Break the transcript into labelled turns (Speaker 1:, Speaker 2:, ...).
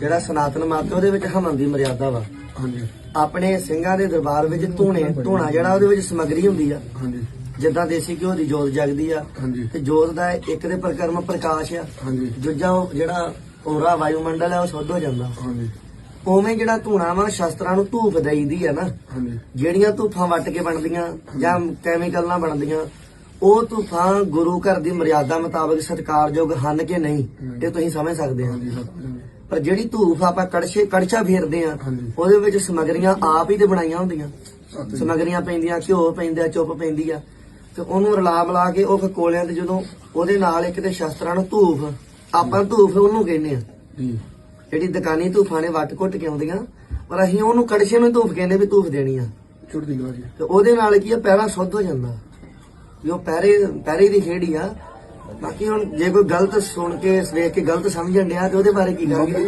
Speaker 1: ਜਿਹੜਾ ਸਨਾਤਨ ਮਤ ਉਹਦੇ ਵਿੱਚ ਹਮਨ ਦੀ ਮਰਿਆਦਾ ਵਾ।
Speaker 2: ਹਾਂਜੀ।
Speaker 1: ਆਪਣੇ ਸਿੰਘਾਂ ਦੇ ਦਰਬਾਰ ਵਿੱਚ ਧੂਣੇ ਧੂਣਾ ਜਿਹੜਾ ਉਹਦੇ ਵਿੱਚ ਸਮਗਰੀ ਹੁੰਦੀ ਆ।
Speaker 2: ਹਾਂਜੀ।
Speaker 1: ਜਿੱਦਾਂ ਦੇਸੀ ਘਿਓ ਦੀ ਜੋਤ ਜਗਦੀ ਆ। ਤੇ ਜੋਤ ਦਾ ਇੱਕ ਦੇ ਪ੍ਰਕਰਮ ਪ੍ਰਕਾਸ਼ ਆ।
Speaker 2: ਹਾਂਜੀ।
Speaker 1: ਦੂਜਾ ਉਹ ਜਿਹੜਾ ਔਰਾ ਵਾਯੂਮੰਡਲ ਆ ਉਹ ਸੁੱਧ ਹੋ ਜਾਂਦਾ।
Speaker 2: ਹਾਂਜੀ।
Speaker 1: ਉਵੇਂ ਜਿਹੜਾ ਧੂਣਾ ਵਾ ਸ਼ਸਤਰਾਂ ਨੂੰ ਧੂਫ ਦੇਈਦੀ ਆ ਨਾ।
Speaker 2: ਹਾਂਜੀ।
Speaker 1: ਜਿਹੜੀਆਂ ਧੂਫਾਂ ਵੱਟ ਕੇ ਬਣਦੀਆਂ ਜਾਂ ਕੈਮੀਕਲ ਨਾਲ ਬਣਦੀਆਂ ਉਹ ਧੂਫਾਂ ਗੁਰੂ ਘਰ ਦੀ ਮਰਿਆਦਾ ਮੁਤਾਬਕ ਸਤਿਕਾਰਯੋਗ ਹਨ ਕਿ ਨਹੀਂ ਇਹ ਤੁਸੀਂ ਸਮਝ ਸਕਦੇ
Speaker 2: ਸਰ
Speaker 1: ਪਰ ਜਿਹੜੀ ਧੂਫ ਆਪਾਂ ਕੜਛੇ ਕੜਛਾ ਫੇਰਦੇ ਆ। ਉਹਦੇ ਵਿੱਚ ਸਮਗਰੀਆਂ ਆਪ ਹੀ ਤੇ ਬਣਾਈਆਂ ਹੁੰਦੀਆਂ। ਸਮਗਰੀਆਂ ਪੈਂਦੀਆਂ ਘਿਓ ਪੈਂਦਾ ਚੁੱਪ ਪੈਂਦੀ ਆ। ਤੇ ਉਹਨੂੰ ਰਲਾ ਮਿਲਾ ਕੇ ਉਹ ਕੋਲਿਆਂ ਤੇ ਜਦੋਂ ਉਹਦੇ ਨਾਲ ਇੱਕ ਤੇ ਸ਼ਸਤਰਾਂ ਨੂੰ ਧੂਫ ਆਪਾਂ ਧੂਫ ਉਹਨੂੰ ਕਹਿੰਦੇ ਆ ਜਿਹੜੀ ਦੁਕਾਨੀ ਧੂਫਾਂ ਨੇ ਵੱਟ ਘੁੱਟ ਕੇ ਆਉਂਦੀਆਂ ਪਰ ਅਸੀਂ ਉਹਨੂੰ ਕੜਛੇ ਨੂੰ ਧੂਫ ਕਹਿੰਦੇ ਵੀ ਧੂਫ ਦੇਣੀ ਆ।
Speaker 2: ਕਲਾ ਜੀ।
Speaker 1: ਤੇ ਉਹਦੇ ਨਾਲ ਕੀ ਆ ਪੈਰਾ ਸੁੱਧ ਹੋ ਜਾਂਦਾ। ਵੀ ਉਹ ਪੈਰੇ ਪੈਰੇ ਦੀ ਖੇੜੀ ਆ ਬਾਕੀ ਹੁਣ ਜੇ ਕੋਈ ਗਲਤ ਸੁਣ ਕੇ, ਵੇਖ ਕੇ ਗਲਤ ਸਮਝਣ ਡਿਆ, ਤੇ ਉਹਦੇ ਬਾਰੇ ਕੀ ਕਰਾਂਗੇ?